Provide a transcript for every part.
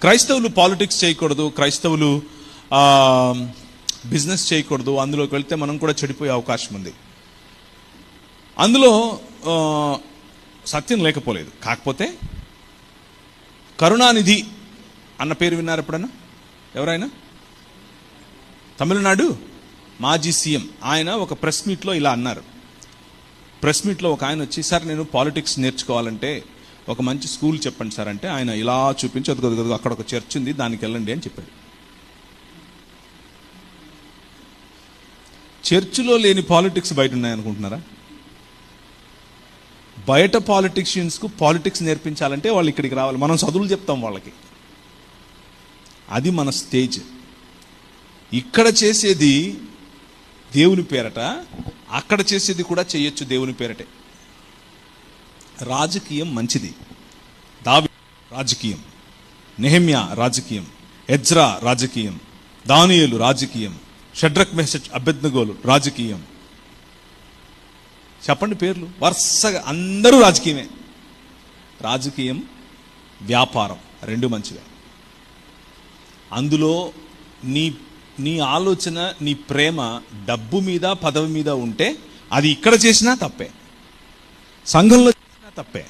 క్రైస్తవులు పాలిటిక్స్ చేయకూడదు క్రైస్తవులు బిజినెస్ చేయకూడదు అందులోకి వెళ్తే మనం కూడా చెడిపోయే అవకాశం ఉంది. అందులో సత్యం లేకపోలేదు. కాకపోతే కరుణానిధి అన్న పేరు విన్నారు ఎప్పుడన్నా? ఎవరైనా? తమిళనాడు మాజీ సీఎం. ఆయన ఒక ప్రెస్ మీట్లో ఇలా అన్నారు. ప్రెస్ మీట్లో ఒక ఆయన వచ్చి సార్ నేను పాలిటిక్స్ నేర్చుకోవాలంటే ఒక మంచి స్కూల్ చెప్పండి సార్ అంటే ఆయన ఇలా చూపించి అదిగో అక్కడ ఒక చర్చ్ ఉంది దానికి వెళ్ళండి అని చెప్పాడు. చర్చిలో లేని పాలిటిక్స్ బయట ఉన్నాయనుకుంటున్నారా బయట పాలిటిషియన్స్కు పాలిటిక్స్ నేర్పించాలంటే వాళ్ళు ఇక్కడికి రావాలి. మనం చదువులు చెప్తాం వాళ్ళకి. అది మన స్టేజ్. ఇక్కడ చేసేది దేవుని పేరట అక్కడ చేసేది కూడా చేయొచ్చు దేవుని పేరటే. రాజకీయం మంచిది. దావి రాజకీయం. నెహమ్యా రాజకీయం. ఎజ్రా రాజకీయం. దానియలు రాజకీయం. షడ్రక్ మెహసెచ్ అభ్యర్థగోలు రాజకీయం. చెప్పండి పేర్లు. వరుసగా అందరూ రాజకీయమే. రాజకీయం వ్యాపారం రెండు మంచివే. అందులో నీ నీ ఆలోచన నీ ప్రేమ డబ్బు మీద పదవి మీద ఉంటే అది ఇక్కడ చేసినా తప్పే. సంఘంలో తప్పే.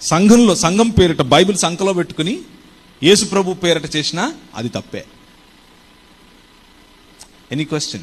సంఘంలో సంఘం పేరిట బైబిల్ సంఖలో పెట్టుకుని యేసు ప్రభు పేరిట చేసినా అది తప్పే. Any question